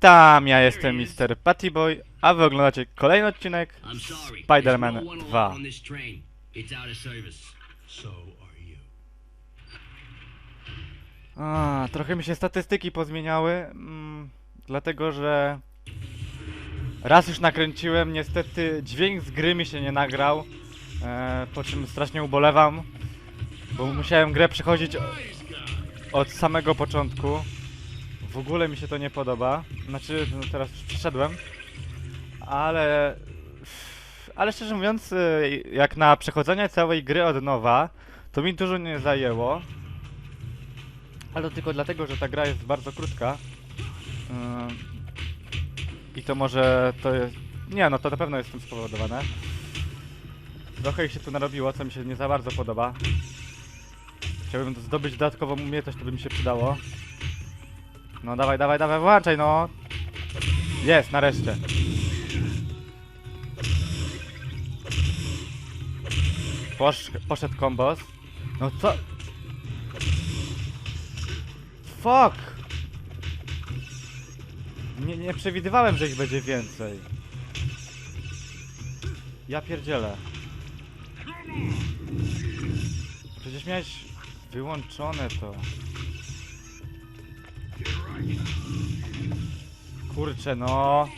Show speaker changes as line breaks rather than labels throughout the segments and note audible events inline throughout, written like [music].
Witam, ja jestem Mr. Pattyboy, a wy oglądacie kolejny odcinek. Spider-Man
There's no one
2.
on this train. It's out of service.
So are you.
A, trochę mi się statystyki pozmieniały, mm, dlatego że raz już nakręciłem, niestety dźwięk z gry mi się nie nagrał, e, po czym strasznie ubolewam, bo musiałem grę przechodzić od samego początku. W ogóle mi się to nie podoba, znaczy no teraz już przeszedłem, ale... Ale szczerze mówiąc, y, jak na przechodzenie całej gry od nowa, to mi dużo nie zajęło. Ale tylko dlatego, że ta gra jest bardzo krótka. Ym, I to może to jest... Nie, no to na pewno jest tym spowodowane. Trochę ich się tu narobiło, co mi się nie za bardzo podoba. Chciałbym zdobyć dodatkową umiejętność, to by mi się przydało. No dawaj, dawaj, dawaj, włączaj no! Jest, nareszcie. Posz, poszedł kombos. No co? Fuck! Nie, nie przewidywałem, że ich będzie więcej. Ja pierdzielę. Przecież miałeś wyłączone to. Kurczę, no.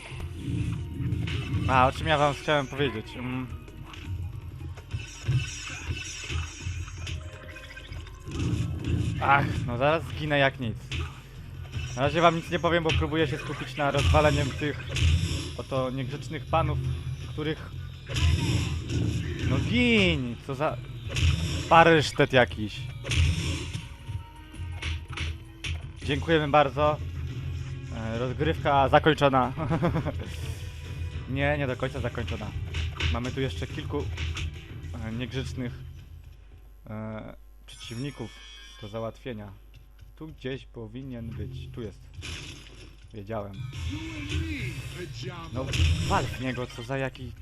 A, o czym ja wam chciałem powiedzieć? Mm. Ach, no zaraz zginę jak nic. Na razie wam nic nie powiem, bo próbuję się skupić na rozwaleniem tych oto niegrzecznych panów, których... No gin! Co za... Parysztet jakiś. Dziękujemy bardzo. E, Rozgrywka zakończona. [laughs] nie, nie do końca zakończona. Mamy tu jeszcze kilku e, niegrzecznych e, przeciwników do załatwienia. Tu gdzieś powinien być. Tu jest. Wiedziałem. No wal niego, co za jaki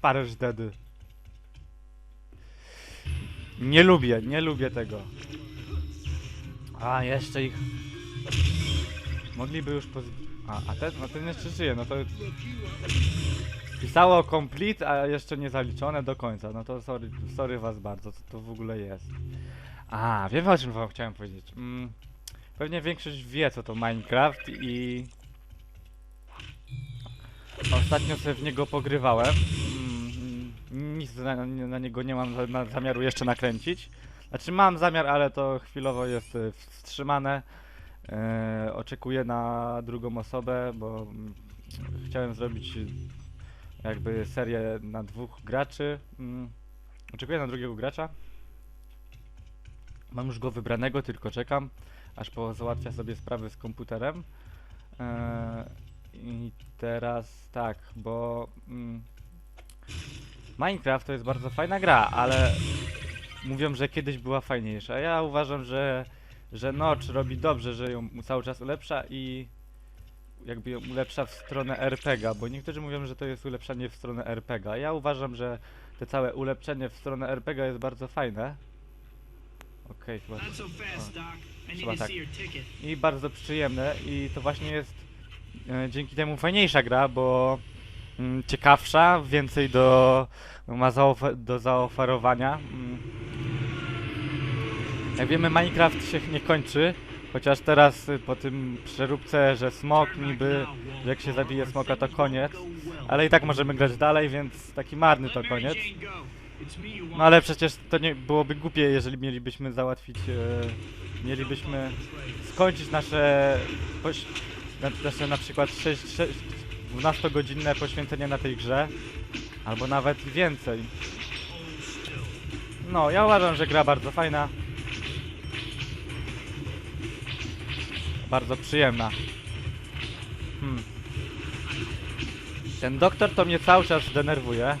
Paryż dedy. Nie lubię, nie lubię tego. A, jeszcze ich... Mogliby już poz... A, a ten, no ten jeszcze żyje, no to... Pisało complete, a jeszcze nie zaliczone do końca. No to sorry, sorry was bardzo, co to w ogóle jest. A, wiem o czym wam chciałem powiedzieć. Mm, pewnie większość wie co to Minecraft i... Ostatnio sobie w niego pogrywałem. Mm, nic na, na niego nie mam zamiaru jeszcze nakręcić. Znaczy mam zamiar, ale to chwilowo jest y, wstrzymane. E, oczekuję na drugą osobę, bo mm, chciałem zrobić jakby serię na dwóch graczy. Mm, oczekuję na drugiego gracza. Mam już go wybranego, tylko czekam, aż pozałatwia sobie sprawy z komputerem. Eee, I teraz tak, bo mm, Minecraft to jest bardzo fajna gra, ale mówią, że kiedyś była fajniejsza. Ja uważam, że, że Notch robi dobrze, że ją cały czas ulepsza i jakby ją ulepsza w stronę RPG, bo niektórzy mówią, że to jest ulepszanie w stronę RPG. Ja uważam, że te całe ulepszenie w stronę RPG jest bardzo fajne. Okej, chyba.
I
Chyba tak. i bardzo przyjemne i to właśnie jest e, dzięki temu fajniejsza gra, bo mm, ciekawsza, więcej do ma zaofe do zaoferowania. Jak wiemy Minecraft się nie kończy, chociaż teraz y, po tym przeróbce, że smok niby, że jak się zabije smoka to koniec, ale i tak możemy grać dalej, więc taki marny to koniec. No ale przecież to nie byłoby głupie, jeżeli mielibyśmy załatwić, e, mielibyśmy skończyć nasze, poś, na, nasze na przykład 6, 6, 12-godzinne poświęcenie na tej grze, albo nawet więcej. No, ja uważam, że gra bardzo fajna. Bardzo przyjemna. Hmm. Ten doktor to mnie cały czas denerwuje.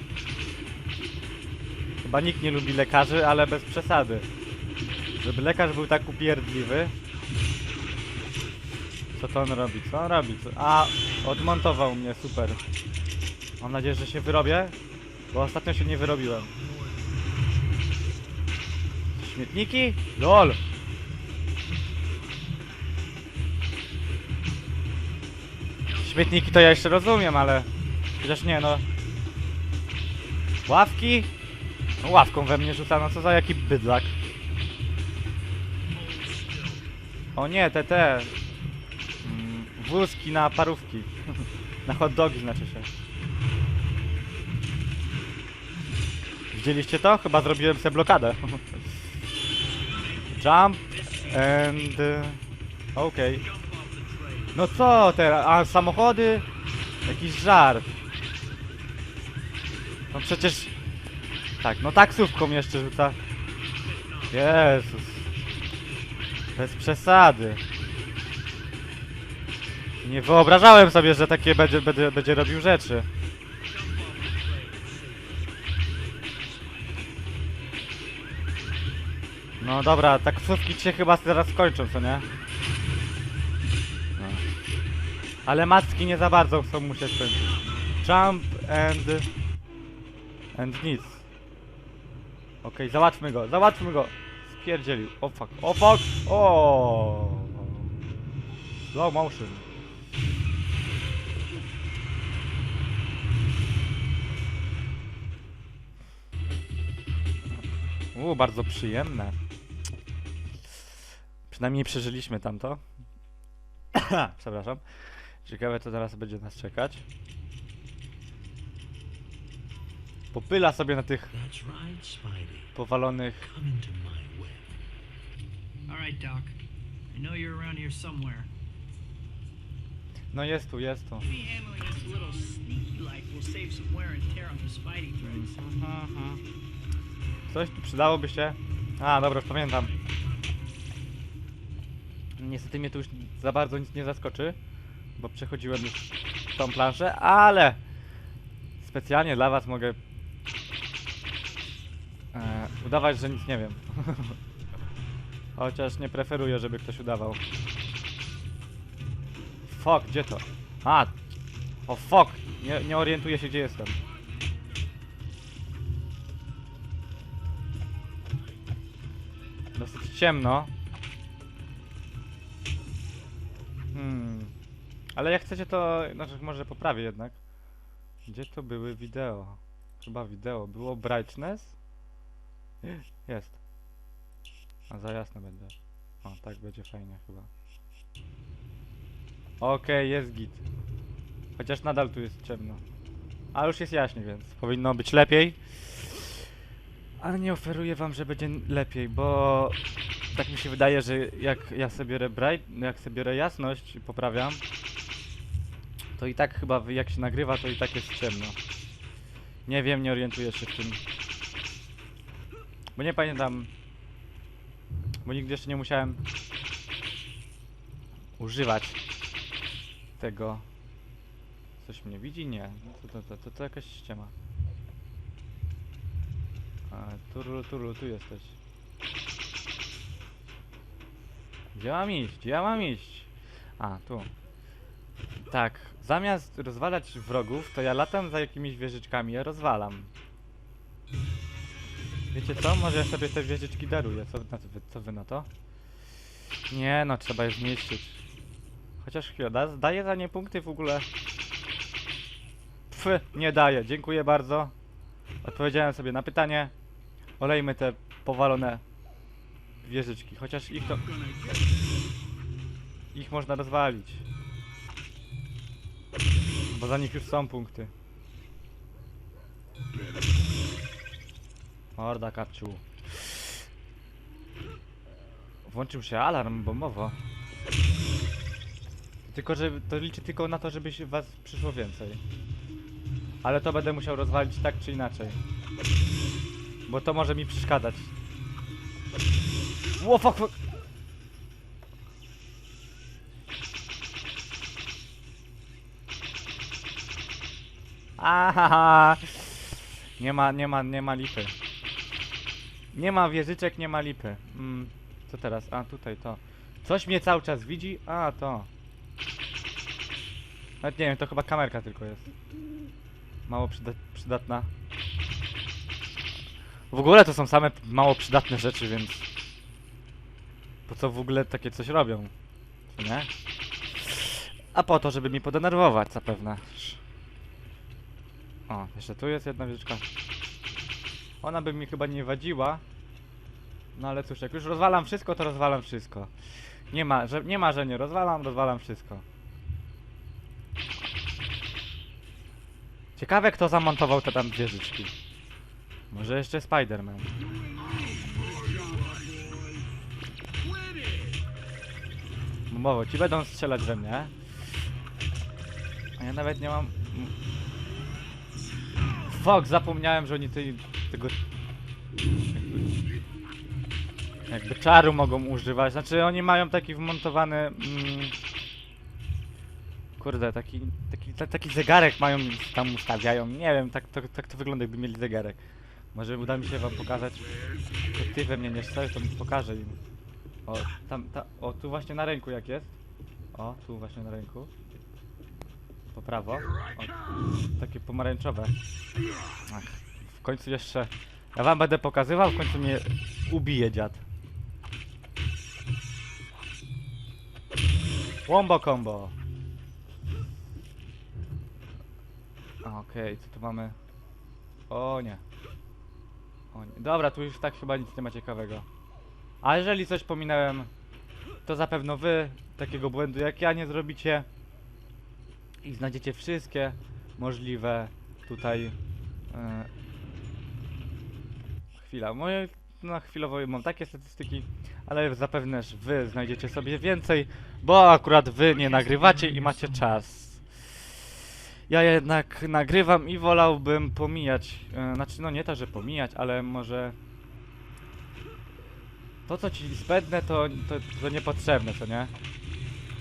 Chyba nikt nie lubi lekarzy, ale bez przesady. Żeby lekarz był tak upierdliwy. Co to on robi? Co on robi? Co? A, odmontował mnie, super. Mam nadzieję, że się wyrobię, bo ostatnio się nie wyrobiłem. Śmietniki? LOL! Śmietniki to ja jeszcze rozumiem, ale... Chociaż nie, no... Ławki? No, ławką we mnie rzuca, no co za jaki bydlak. O nie, te, te... Mm, wózki na parówki. [laughs] na hot dogi znaczy się. Widzieliście to? Chyba zrobiłem sobie blokadę. [laughs] Jump and... Okej. No co teraz? A samochody? Jakiś żart. No przecież... Tak, no taksówką jeszcze rzuca. Jezus. Bez przesady. Nie wyobrażałem sobie, że takie będzie, będzie, będzie robił rzeczy. No dobra, taksówki się chyba zaraz skończą, co nie? Ale macki nie za bardzo chcą mu się skończyć. Jump and... And nic. Okej, załatwmy go, załatwmy go! Spierdzielił. O fuck, o fuck! O. Slow motion. U, bardzo przyjemne. Przynajmniej przeżyliśmy tamto. [coughs] Przepraszam. Ciekawe co teraz będzie nas czekać. Popyla sobie na tych powalonych... No jest tu, jest tu.
Threads.
Mhm. Coś tu przydałoby się. A, dobra, już pamiętam. Niestety mnie tu już za bardzo nic nie zaskoczy, bo przechodziłem już tą planszę, ale specjalnie dla was mogę e, udawać, że nic nie wiem. [laughs] Chociaż nie preferuję, żeby ktoś udawał. Fuck, gdzie to? A! O fuck! Nie, nie orientuję się, gdzie jestem. Dosyć ciemno. Ale jak chcecie to... Znaczy może poprawię jednak. Gdzie to były wideo? Chyba wideo. Było brightness? Jest. A za jasno będzie. O, tak będzie fajnie chyba. Okej, jest git. Chociaż nadal tu jest ciemno. A już jest jaśnie, więc powinno być lepiej. Ale nie oferuję wam, że będzie lepiej, bo tak mi się wydaje, że jak ja sobie biorę bright, jak sobie biorę jasność i poprawiam, to i tak chyba jak się nagrywa, to i tak jest ciemno. Nie wiem, nie orientuję się w tym. Bo nie pamiętam, bo nigdy jeszcze nie musiałem używać tego. Coś mnie widzi? Nie. No To, to, to, to, to jakaś ściema. A, turlu, tu jesteś. Gdzie mam iść? Gdzie mam iść? A, tu. Tak, zamiast rozwalać wrogów, to ja latam za jakimiś wieżyczkami, je rozwalam. Wiecie co? Może ja sobie te wieżyczki daruję. Co, na, wy, co wy na to? Nie no, trzeba je zniszczyć. Chociaż chwila, da, daje za nie punkty w ogóle. Pf, nie daje. Dziękuję bardzo. Odpowiedziałem sobie na pytanie. Olejmy te powalone wieżyczki, chociaż ich to... Ich można rozwalić. Bo za nich już są punkty. Morda kapciu. Włączył się alarm bombowo. Tylko, że to liczy tylko na to, żeby się was przyszło więcej. Ale to będę musiał rozwalić tak czy inaczej. Bo to może mi przeszkadzać. Ło, fuck, fuck. Ahaha. Nie ma, nie ma, nie ma lipy. Nie ma wieżyczek, nie ma lipy. Mm, co teraz? A, tutaj to. Coś mnie cały czas widzi? A, to. Nawet nie wiem, to chyba kamerka tylko jest. Mało przyda przydatna. W ogóle to są same mało przydatne rzeczy, więc... Po co w ogóle takie coś robią? Nie? A po to, żeby mi podenerwować zapewne. O, jeszcze tu jest jedna wieżyczka. Ona by mi chyba nie wadziła. No ale cóż, jak już rozwalam wszystko, to rozwalam wszystko. Nie ma, że, nie ma, że nie rozwalam, rozwalam wszystko. Ciekawe, kto zamontował te tam wieżyczki. Może jeszcze Spider-Man. Mowo, ci będą strzelać we mnie. A ja nawet nie mam... Fox, zapomniałem, że oni tego... Jakby, jakby czaru mogą używać. Znaczy, oni mają taki wmontowany... Mm, kurde, taki, taki, ta, taki zegarek mają, tam ustawiają. Nie wiem, tak to, tak to wygląda, jakby mieli zegarek. Może uda mi się wam pokazać. To ty we mnie nie strzelisz, to pokażę im. O, tam, ta, o, tu właśnie na ręku jak jest. O, tu właśnie na ręku. Po prawo. O, takie pomarańczowe. Ach, w końcu jeszcze... Ja wam będę pokazywał, w końcu mnie ubije dziad. Wombo combo. Okej, co tu mamy? O nie. O nie. Dobra, tu już tak chyba nic nie ma ciekawego. A jeżeli coś pominąłem, to zapewne wy takiego błędu jak ja nie zrobicie i znajdziecie wszystkie możliwe tutaj e, chwila, moje no chwilowo mam takie statystyki, ale zapewne że wy znajdziecie sobie więcej, bo akurat wy nie nagrywacie i macie czas. Ja jednak nagrywam i wolałbym pomijać, e, znaczy no nie to, że pomijać, ale może to co ci zbędne to, to, to niepotrzebne, co nie?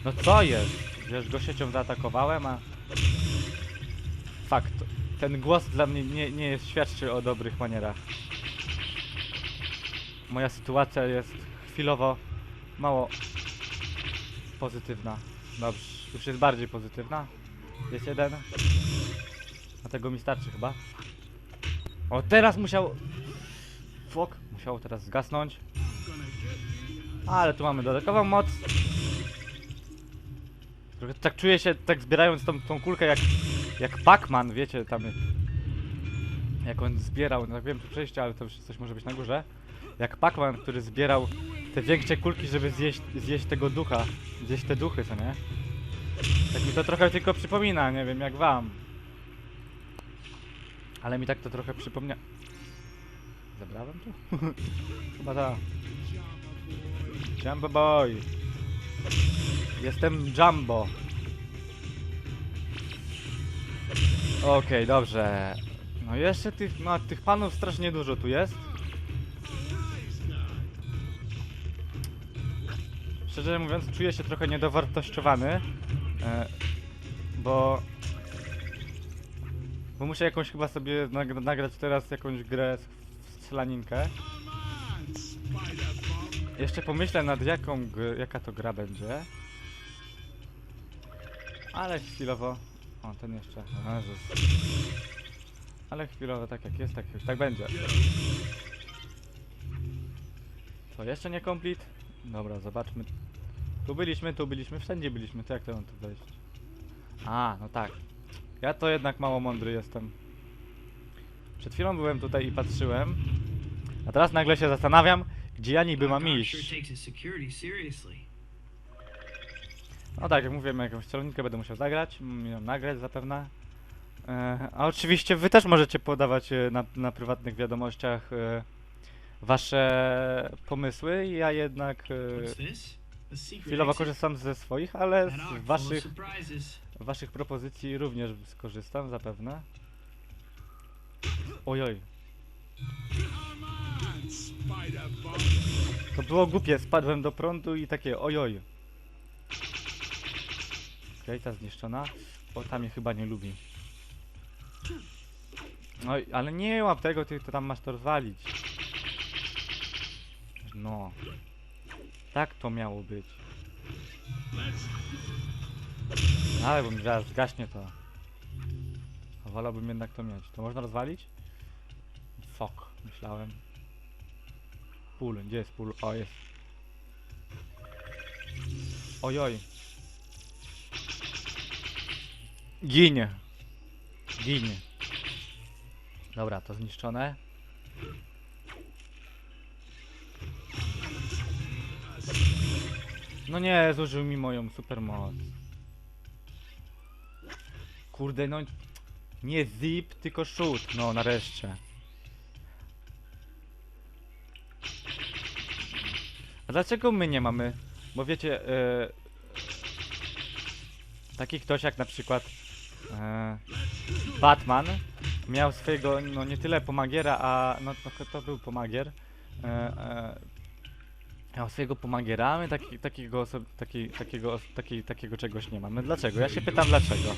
No co jest? Wiesz, go siecią zaatakowałem, a... Fakt. Ten głos dla mnie nie, nie jest świadczy o dobrych manierach. Moja sytuacja jest chwilowo mało pozytywna. Dobrze, już jest bardziej pozytywna. Jest jeden. A tego mi starczy chyba. O, teraz musiał... Fok, musiało teraz zgasnąć. Ale tu mamy dodatkową moc. Trochę tak czuję się, tak zbierając tą, tą kulkę jak, jak Pac-Man, wiecie, tam jak on zbierał, no wiem tu przejście, ale to już coś może być na górze. Jak Pac-Man, który zbierał te większe kulki, żeby zjeść, zjeść tego ducha, zjeść te duchy, co nie? Tak mi to trochę tylko przypomina, nie wiem jak wam. Ale mi tak to trochę przypomnia... Zabrałem tu? [laughs] Chyba tak. Jumbo boy. Jestem Jumbo. Okej, dobrze. No jeszcze tych, no tych panów strasznie dużo tu jest. Szczerze mówiąc, czuję się trochę niedowartościowany. E, bo... Bo muszę jakąś chyba sobie nag nagrać teraz jakąś grę w strzelaninkę. Jeszcze pomyślę nad jaką jaka to gra będzie. Ale chwilowo... O, ten jeszcze. Jezus. Ale chwilowo tak jak jest, tak, tak będzie. Co, jeszcze nie complete? Dobra, zobaczmy. Tu byliśmy, tu byliśmy, wszędzie byliśmy. To jak to mam tu wejść? A, no tak. Ja to jednak mało mądry jestem. Przed chwilą byłem tutaj i patrzyłem. A teraz nagle się zastanawiam, gdzie ja niby mam iść. No tak, jak mówiłem, jakąś celownikę będę musiał zagrać, mm, ją nagrać zapewne. E, a oczywiście wy też możecie podawać e, na, na prywatnych wiadomościach e, wasze pomysły. Ja jednak e, chwilowo korzystam ze swoich, ale z waszych, waszych propozycji również skorzystam zapewne. Ojoj. To było głupie, spadłem do prądu i takie ojoj. Okej, ta zniszczona. O, tam mnie chyba nie lubi. Oj, ale nie łap tego, ty to tam masz to rozwalić. No. Tak to miało być. Ale bo mi zaraz zgaśnie to. A wolałbym jednak to mieć. To można rozwalić? Fuck, myślałem. Pól, gdzie jest pól? O, jest. Ojoj. Ginie. Ginie. Dobra, to zniszczone. No nie, zużył mi moją supermoc. Kurde, no... Nie zip, tylko shoot. No, nareszcie. A dlaczego my nie mamy? Bo wiecie, e, taki ktoś jak na przykład e, Batman miał swojego, no nie tyle pomagiera, a no to, to był pomagier. E, e, miał swojego pomagiera, my taki, takiego, taki, takiego, taki, takiego czegoś nie mamy. Dlaczego? Ja się pytam dlaczego.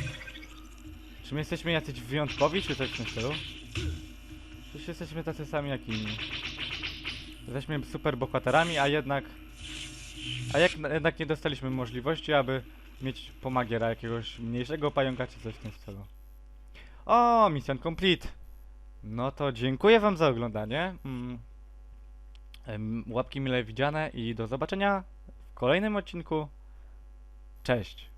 Czy my jesteśmy jacyś wyjątkowi, czy coś w tym stylu? Czy jesteśmy tacy sami jak inni? Jesteśmy super bohaterami, a jednak... A jak, jednak nie dostaliśmy możliwości, aby mieć pomagiera jakiegoś mniejszego pająka, czy coś w tym stylu. O, mission complete! No to dziękuję wam za oglądanie. Mm. Łapki mile widziane i do zobaczenia w kolejnym odcinku. Cześć!